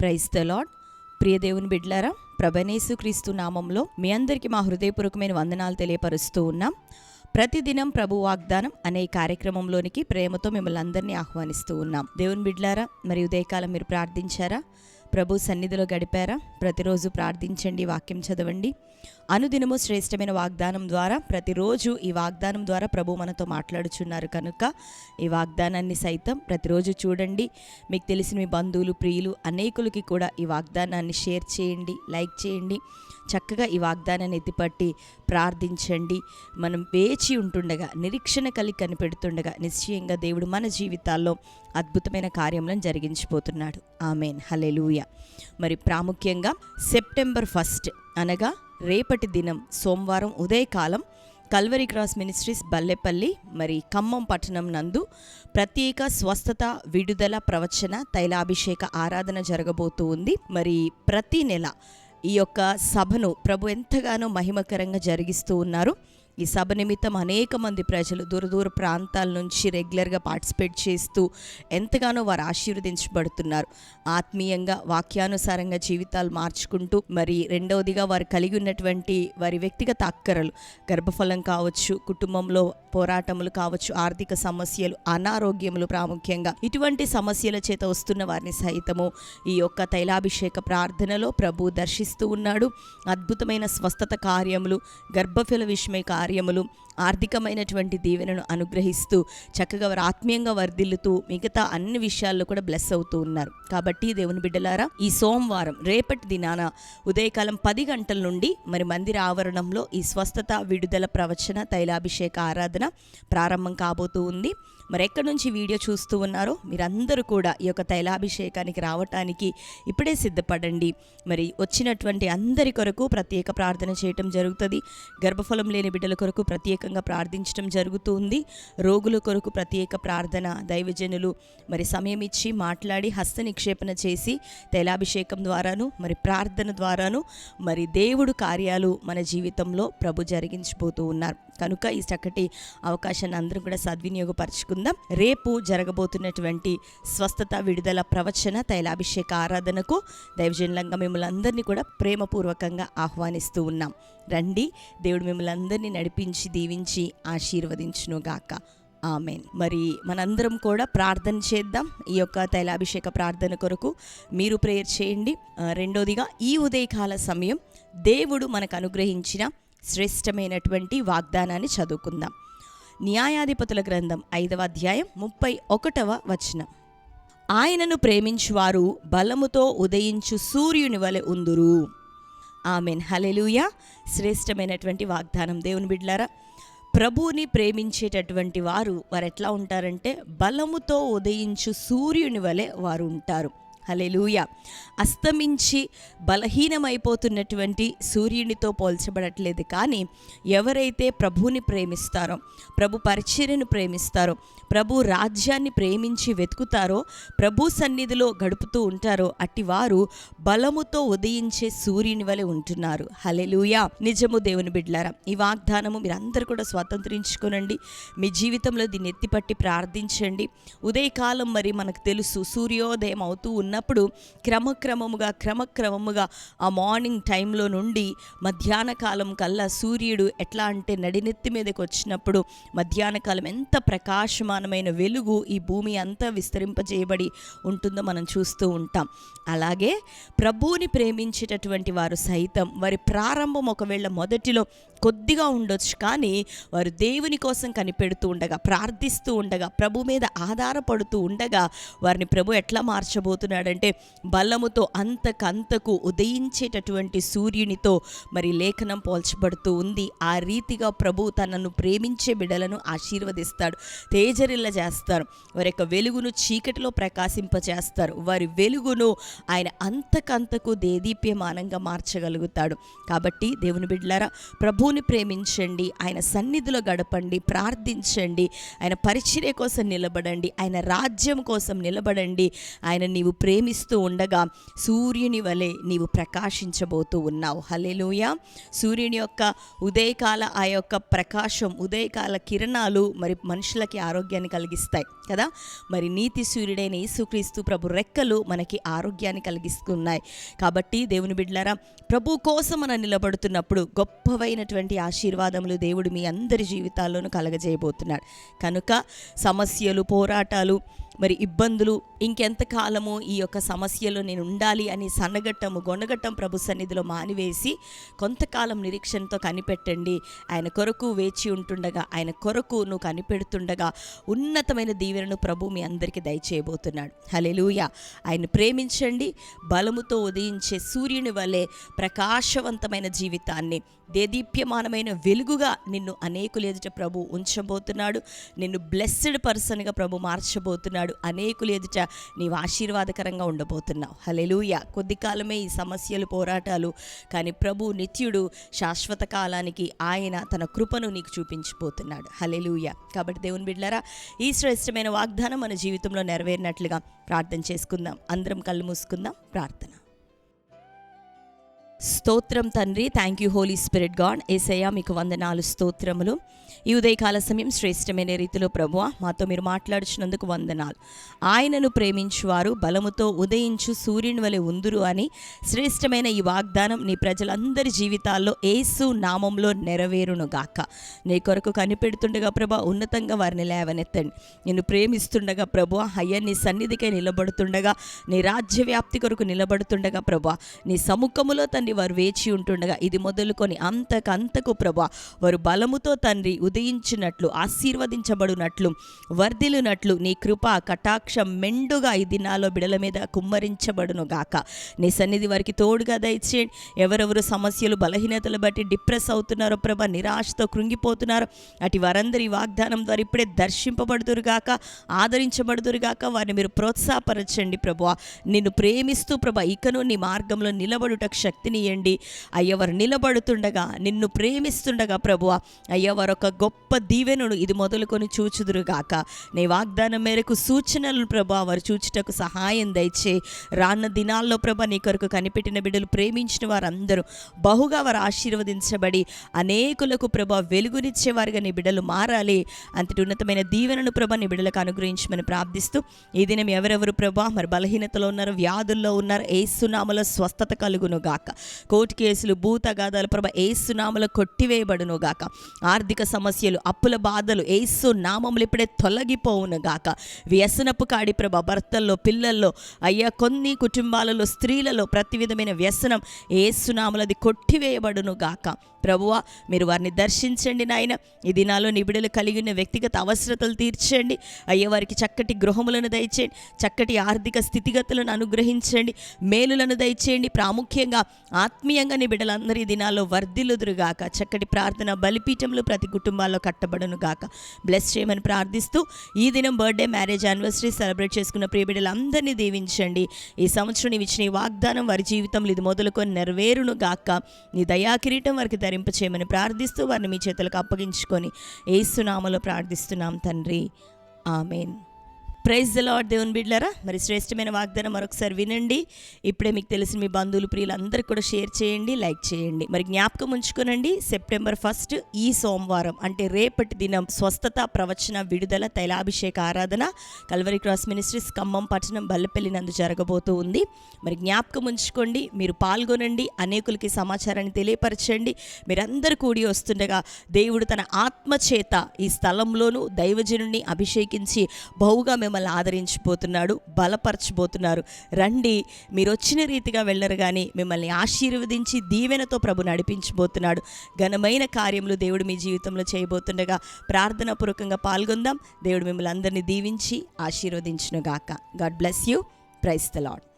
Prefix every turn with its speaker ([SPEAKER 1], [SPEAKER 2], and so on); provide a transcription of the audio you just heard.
[SPEAKER 1] Praise the lord ప్రియ దేవుని బిడ్లారా ప్రభనేసు క్రీస్తు నామంలో మీ అందరికీ మా హృదయపూర్వకమైన వందనాలు తెలియపరుస్తూ ఉన్నాం. ప్రతిదినం ప్రభు వాగ్దానం అనే కార్యక్రమంలోనికి ప్రేమతో మిమ్మల్ని అందరినీ ఆహ్వానిస్తూ ఉన్నాం. దేవుని బిడ్లారా మరి ఉదయకాలం మీరు ప్రార్థించారా? ప్రభు సన్నిధిలో గడిపారా? ప్రతిరోజు ప్రార్థించండి వాక్యం చదవండి. అనుదినము శ్రేష్టమైన వాగ్దానం ద్వారా ప్రతిరోజు ఈ వాగ్దానం ద్వారా ప్రభు మనతో మాట్లాడుచున్నారు కనుక ఈ వాగ్దానాన్ని సైతం ప్రతిరోజు చూడండి. మీకు తెలిసిన మీ బంధువులు ప్రియులు అనేకులకి కూడా ఈ వాగ్దానాన్ని షేర్ చేయండి లైక్ చేయండి. చక్కగా ఈ వాగ్దానాన్ని ఎత్తిపట్టి ప్రార్థించండి. మనం వేచి ఉంటుండగా నిరీక్షణ కలిగి కనిపెడుతుండగా నిశ్చయంగా దేవుడు మన జీవితాల్లో అద్భుతమైన కార్యములను జరిగించిపోతున్నాడు. ఆమెన్. హలెలూయ మరి ప్రాముఖ్యంగా సెప్టెంబర్ ఫస్ట్ అనగా రేపటి దినం సోమవారం ఉదయకాలం కల్వరి క్రాస్ మినిస్ట్రీస్ బల్లెపల్లి మరి ఖమ్మం పట్టణం నందు ప్రత్యేక స్వస్థత విడుదల ప్రవచన తైలాభిషేక ఆరాధన జరగబోతూ ఉంది. మరి ప్రతి నెల ఈ యొక్క సభను ప్రభు ఎంతగానో మహిమకరంగా జరిగిస్తూ ఉన్నారు. ఈ సభ నిమిత్తం అనేక మంది ప్రజలు దూర దూర ప్రాంతాల నుంచి రెగ్యులర్గా పార్టిసిపేట్ చేస్తూ ఎంతగానో వారు ఆశీర్వదించబడుతున్నారు. ఆత్మీయంగా వాక్యానుసారంగా జీవితాలు మార్చుకుంటూ మరి రెండవదిగా వారు కలిగి ఉన్నటువంటి వారి వ్యక్తిగత అక్కరలు గర్భఫలం కావచ్చు కుటుంబంలో పోరాటములు కావచ్చు ఆర్థిక సమస్యలు అనారోగ్యములు ప్రాముఖ్యంగా ఇటువంటి సమస్యల చేత వస్తున్న వారిని సైతము ఈ యొక్క తైలాభిషేక ప్రార్థనలో ప్రభు దర్శిస్తూ ఉన్నాడు. అద్భుతమైన స్వస్థత కార్యములు గర్భఫల విషయమై కార్యములు ఆర్థికమైనటువంటి దీవెనను అనుగ్రహిస్తూ చక్కగా వారు ఆత్మీయంగా వర్ధిల్లుతూ మిగతా అన్ని విషయాల్లో కూడా బ్లెస్ అవుతూ ఉన్నారు. కాబట్టి దేవుని బిడ్డలారా ఈ సోమవారం రేపటి దినాన ఉదయకాలం పది గంటల నుండి మరి మందిర ఆవరణంలో ఈ స్వస్థత విడుదల ప్రవచన తైలాభిషేక ఆరాధన ప్రారంభం కాబోతూ ఉంది. మరి ఎక్కడి నుంచి వీడియో చూస్తూ ఉన్నారో మీరందరూ కూడా ఈ యొక్క తైలాభిషేకానికి రావటానికి ఇప్పుడే సిద్ధపడండి. మరి వచ్చినటువంటి అందరి కొరకు ప్రత్యేక ప్రార్థన చేయటం జరుగుతుంది. గర్భఫలం లేని బిడ్డల కొరకు ప్రత్యేకంగా ప్రార్థించడం జరుగుతుంది. రోగుల కొరకు ప్రత్యేక ప్రార్థన దైవజనులు మరి సమయం ఇచ్చి మాట్లాడి హస్త నిక్షేపణ చేసి తైలాభిషేకం ద్వారాను మరి ప్రార్థన ద్వారాను మరి దేవుడు కార్యాలు మన జీవితంలో ప్రభు జరిగించిపోతూ ఉన్నారు. కనుక ఈ చక్కటి అవకాశాన్ని అందరం కూడా సద్వినియోగపరచుకుందాం. రేపు జరగబోతున్నటువంటి స్వస్థత విడుదల ప్రవచన తైలాభిషేక ఆరాధనకు దైవజనులంగా మిమ్మల్ని అందరినీ కూడా ప్రేమపూర్వకంగా ఆహ్వానిస్తూ ఉన్నాం. రండి దేవుడు మిమ్మల్ని అందరినీ నడిపించి దీవించి ఆశీర్వదించునుగాక. ఆమెన్. మరి మనందరం కూడా ప్రార్థన చేద్దాం. ఈ యొక్క తైలాభిషేక ప్రార్థన కొరకు మీరు ప్రేయర్ చేయండి. రెండోదిగా ఈ ఉదయకాల సమయం దేవుడు మనకు అనుగ్రహించిన శ్రేష్టమైనటువంటి వాగ్దానాన్ని చదువుకుందాం. న్యాయాధిపతుల గ్రంథం ఐదవ అధ్యాయం ముప్పై ఒకటవ వచనం. ఆయనను ప్రేమించువారు బలముతో ఉదయించు సూర్యుని వలె ఉందురు. ఆమెన్. హలెలూయ శ్రేష్టమైనటువంటి వాగ్దానం. దేవుని బిడ్లారా ప్రభువుని ప్రేమించేటటువంటి వారు వారు ఎట్లా ఉంటారంటే బలముతో ఉదయించు సూర్యుని వలె వారు ఉంటారు. హలెలూయ అస్తమించి బలహీనమైపోతున్నటువంటి సూర్యునితో పోల్చబడట్లేదు కానీ ఎవరైతే ప్రభుని ప్రేమిస్తారో ప్రభు పరిచర్యను ప్రేమిస్తారో ప్రభు రాజ్యాన్ని ప్రేమించి వెతుకుతారో ప్రభు సన్నిధిలో గడుపుతూ ఉంటారో అట్టి వారు బలముతో ఉదయించే సూర్యుని వలె ఉంటున్నారు. హలెలూయ నిజము దేవుని బిడ్లారా ఈ వాగ్దానము మీరందరూ కూడా స్వతంత్రించుకునండి. మీ జీవితంలో దీన్ని ఎత్తిపట్టి ప్రార్థించండి. ఉదయకాలం మరి మనకు తెలుసు సూర్యోదయం అవుతూ ఉన్నప్పుడు క్రమక్రమముగా క్రమక్రమముగా ఆ మార్నింగ్ టైంలో నుండి మధ్యాహ్న కాలం కల్లా సూర్యుడు ఎట్లా అంటే నడినెత్తి మీదకి వచ్చినప్పుడు మధ్యాహ్న కాలం ఎంత ప్రకాశమానమైన వెలుగు ఈ భూమి అంతా విస్తరింపజేయబడి ఉంటుందో మనం చూస్తూ ఉంటాం. అలాగే ప్రభువుని ప్రేమించేటటువంటి వారు సైతం వారి ప్రారంభం ఒకవేళ మొదటిలో కొద్దిగా ఉండొచ్చు కానీ వారు దేవుని కోసం కనిపెడుతూ ఉండగా ప్రార్థిస్తూ ఉండగా ప్రభు మీద ఆధారపడుతూ ఉండగా వారిని ప్రభు ఎట్లా మార్చబోతున్నాడంటే బలముతో అంతకంతకు ఉదయించేటటువంటి సూర్యునితో మరి లేఖనం పోల్చబడుతూ ఉంది. ఆ రీతిగా ప్రభు తనను ప్రేమించే బిడలను ఆశీర్వదిస్తాడు తేజరిల్ల చేస్తారు వారి యొక్క వెలుగును చీకటిలో ప్రకాశింపచేస్తారు. వారి వెలుగును ఆయన అంతకంతకు దేదీప్యమానంగా మార్చగలుగుతాడు. కాబట్టి దేవుని బిడ్డలారా ప్రభువుని ప్రేమించండి ఆయన సన్నిధిలో గడపండి ప్రార్థించండి ఆయన పరిచర్య కోసం నిలబడండి ఆయన రాజ్యం కోసం నిలబడండి ఆయన నీవు ప్రేమిస్తూ ఉండగా సూర్యుని వలె నీవు ప్రకాశించబోతూ ఉన్నావు. హలెలుయ సూర్యుని యొక్క ఉదయకాల ఆ యొక్క ప్రకాశం ఉదయకాల కిరణాలు మరి మనుషులకి ఆరోగ్యాన్ని కలిగిస్తాయి కదా. మరి నీతి సూర్యుడైన యేసుక్రీస్తు ప్రభు రెక్కలు మనకి ఆరోగ్యాన్ని కలిగిస్తున్నాయి. కాబట్టి దేవుని బిడ్డలారా ప్రభు కోసం మనం నిలబడుతున్నప్పుడు గొప్పవైనటువంటి ఆశీర్వాదములు దేవుడు మీ అందరి జీవితాల్లోనూ కలగజేయబోతున్నాడు. కనుక సమస్యలు పోరాటాలు మరి ఇబ్బందులు ఇంకెంతకాలము ఈ యొక్క సమస్యలో నేను ఉండాలి అని సన్నగట్టము గొనగట్టం ప్రభు సన్నిధిలో మానివేసి కొంతకాలం నిరీక్షణతో కనిపెట్టండి. ఆయన కొరకు వేచి ఉంటుండగా ఆయన కొరకు నువ్వు కనిపెడుతుండగా ఉన్నతమైన దీవెనను ప్రభు మీ అందరికీ దయచేయబోతున్నాడు. హలెలూయ ఆయన ప్రేమించండి బలముతో ఉదయించే సూర్యుని వలె ప్రకాశవంతమైన జీవితాన్ని దేదీప్యమానమైన వెలుగుగా నిన్ను అనేకులు ఎదుట ప్రభు ఉంచబోతున్నాడు. నిన్ను బ్లెస్డ్ పర్సన్గా ప్రభు మార్చబోతున్నాడు. అనేకులు ఎదుట నీవు ఆశీర్వాదకరంగా ఉండబోతున్నావు. హలెలుయ కొద్ది కాలమే ఈ సమస్యలు పోరాటాలు కానీ ప్రభు నిత్యుడు శాశ్వత కాలానికి ఆయన తన కృపను నీకు చూపించిపోతున్నాడు. హలెలుయ కాబట్టి దేవుని బిడ్లరా ఈ శ్రేష్టమైన వాగ్దానం మన జీవితంలో నెరవేరినట్లుగా ప్రార్థన చేసుకుందాం. అందరం కళ్ళు మూసుకుందాం. ప్రార్థన. స్తోత్రం తండ్రి. Thank you holy spirit god Yesayya మీకు వందనాలు స్తోత్రములు. ఈ ఉదయకాల సమయం శ్రేష్టమైన రీతిలో ప్రభువ మాతో మీరు మాట్లాడుచున్నందుకు వందనాలు. ఆయనను ప్రేమించువారు బలముతో ఉదయించు సూర్యుని వలె ఉందురు అని శ్రేష్టమైన ఈ వాగ్దానం నీ ప్రజలందరి జీవితాల్లో ఏసు నామంలో నెరవేరును గాక. నీ కొరకు కనిపెడుతుండగా ప్రభా ఉన్నతంగా వారిని లేవనెత్తండి. నేను ప్రేమిస్తుండగా ప్రభు అయ్య నీ సన్నిధికై నిలబడుతుండగా నీ రాజ్య వ్యాప్తి కొరకు నిలబడుతుండగా ప్రభా నీ సముఖములో తండ్రి వారు వేచి ఉంటుండగా ఇది మొదలుకొని అంతకంతకు ప్రభా వారు బలముతో తండ్రి ఉదయించినట్లు ఆశీర్వదించబడినట్లు వర్ధిల్లునట్లు నీ కృప కటాక్షం మెండుగా ఈ దినాలో బిడల మీద కుమ్మరించబడును గాక. నీ సన్నిధి వారికి తోడుగా దయచేయండి. ఎవరెవరు సమస్యలు బలహీనతలు బట్టి డిప్రెస్ అవుతున్నారో ప్రభ నిరాశతో కృంగిపోతున్నారో అటు వారందరి వాగ్దానం ద్వారా ఇప్పుడే దర్శింపబడుదురు గాక ఆదరించబడుదురు గాక వారిని మీరు ప్రోత్సాహపరచండి ప్రభు నిన్ను ప్రేమిస్తూ ప్రభ ఇకను నీ మార్గంలో నిలబడుటకు శక్తినియండి అయ్య వారు నిలబడుతుండగా నిన్ను ప్రేమిస్తుండగా ప్రభువ. అయ్య వారు ఒక గొప్ప దీవెనను ఇది మొదలుకొని చూచుదురుగాక నీ వాగ్దానం మేరకు సూచనలను ప్రభా వారు చూచుటకు సహాయం దయచే. రాన్న దినాల్లో ప్రభ నీ కొరకు కనిపెట్టిన బిడ్డలు ప్రేమించిన వారందరూ బహుగా వారు ఆశీర్వదించబడి అనేకులకు ప్రభ వెలుగునిచ్చే వారిగా నీ బిడ్డలు మారాలి. అంతటి ఉన్నతమైన దీవెనను ప్రభ నీ బిడ్డలకు అనుగ్రహించమని ప్రార్థిస్తూ ఈ దినం ఎవరెవరు ప్రభా మరి బలహీనతలో ఉన్నారు వ్యాధుల్లో ఉన్నారు ఏసునామలో స్వస్థత కలుగును గాక. కోర్టు కేసులు భూతగాదాలు ప్రభ ఏసునామలో కొట్టివేయబడును గాక. ఆర్థిక సమస్యలు అప్పుల బాధలు ఏసు నామములు ఇప్పుడే తొలగిపోవును గాక. వ్యసనపు కాడి ప్రభ భర్తల్లో పిల్లల్లో అయ్యా కొన్ని కుటుంబాలలో స్త్రీలలో ప్రతి విధమైన వ్యసనం ఏసునామలది కొట్టివేయబడును గాక. ప్రభువా మీరు వారిని దర్శించండి నాయన. ఈ దినాల్లో నిబిడలు కలిగి ఉన్న వ్యక్తిగత అవసరతలు తీర్చండి. అయ్యే వారికి చక్కటి గృహములను దయచేయండి. చక్కటి ఆర్థిక స్థితిగతులను అనుగ్రహించండి. మేలులను దయచేయండి. ప్రాముఖ్యంగా ఆత్మీయంగా నీ బిడ్డలందరి దినాల్లో వర్ధిల్లుదురుగాక. చక్కటి ప్రార్థన బలిపీఠంలో ప్రతి కుటుంబాల్లో కట్టబడును గాక. బ్లెస్ చేయమని ప్రార్థిస్తూ ఈ దినం బర్త్డే మ్యారేజ్ యానివర్సరీ సెలబ్రేట్ చేసుకున్న ప్రియ బిడ్డలందరినీ దీవించండి. ఈ సంవత్సరం నీవు ఇచ్చిన ఈ వాగ్దానం వారి జీవితంలో ఇది మొదలుకొని నెరవేరును గాక. నీ దయా కిరీటం వారికి ధరింప చేయమని ప్రార్థిస్తూ వారిని మీ చేతులకు అప్పగించుకొని ఏసునామలో ప్రార్థిస్తున్నాం తండ్రి. ఆమెన్. ప్రైజ్ లాడ్ దేవుని బిడ్లరా. మరి శ్రేష్టమైన వాగ్దానం మరొకసారి వినండి. ఇప్పుడే మీకు తెలిసిన మీ బంధువులు ప్రియులందరికీ కూడా షేర్ చేయండి లైక్ చేయండి. మరి జ్ఞాపకం ఉంచుకోనండి సెప్టెంబర్ ఫస్ట్ ఈ సోమవారం అంటే రేపటి దినం స్వస్థత ప్రవచన విడుదల తైలాభిషేక ఆరాధన కల్వరి క్రాస్ మినిస్ట్రీస్ ఖమ్మం పట్టణం బల్లపల్లి నందు జరగబోతూ ఉంది. మరి జ్ఞాపకం ఉంచుకోండి మీరు పాల్గొనండి అనేకులకి సమాచారాన్ని తెలియపరచండి. మీరందరూ కూడి వస్తుండగా దేవుడు తన ఆత్మచేత ఈ స్థలంలోనూ దైవజనుడిని అభిషేకించి బహుగా మిమ్మల్ని ఆదరించిపోతున్నాడు బలపరచబోతున్నారు. రండి మీరు వచ్చిన రీతిగా వెళ్ళరు కానీ మిమ్మల్ని ఆశీర్వదించి దీవెనతో ప్రభు నడిపించబోతున్నాడు. ఘనమైన కార్యములు దేవుడు మీ జీవితంలో చేయబోతుండగా ప్రార్థనాపూర్వకంగా పాల్గొందాం. దేవుడు మిమ్మల్ని అందరినీ దీవించి ఆశీర్వదించునుగాక. God bless you. Praise the lord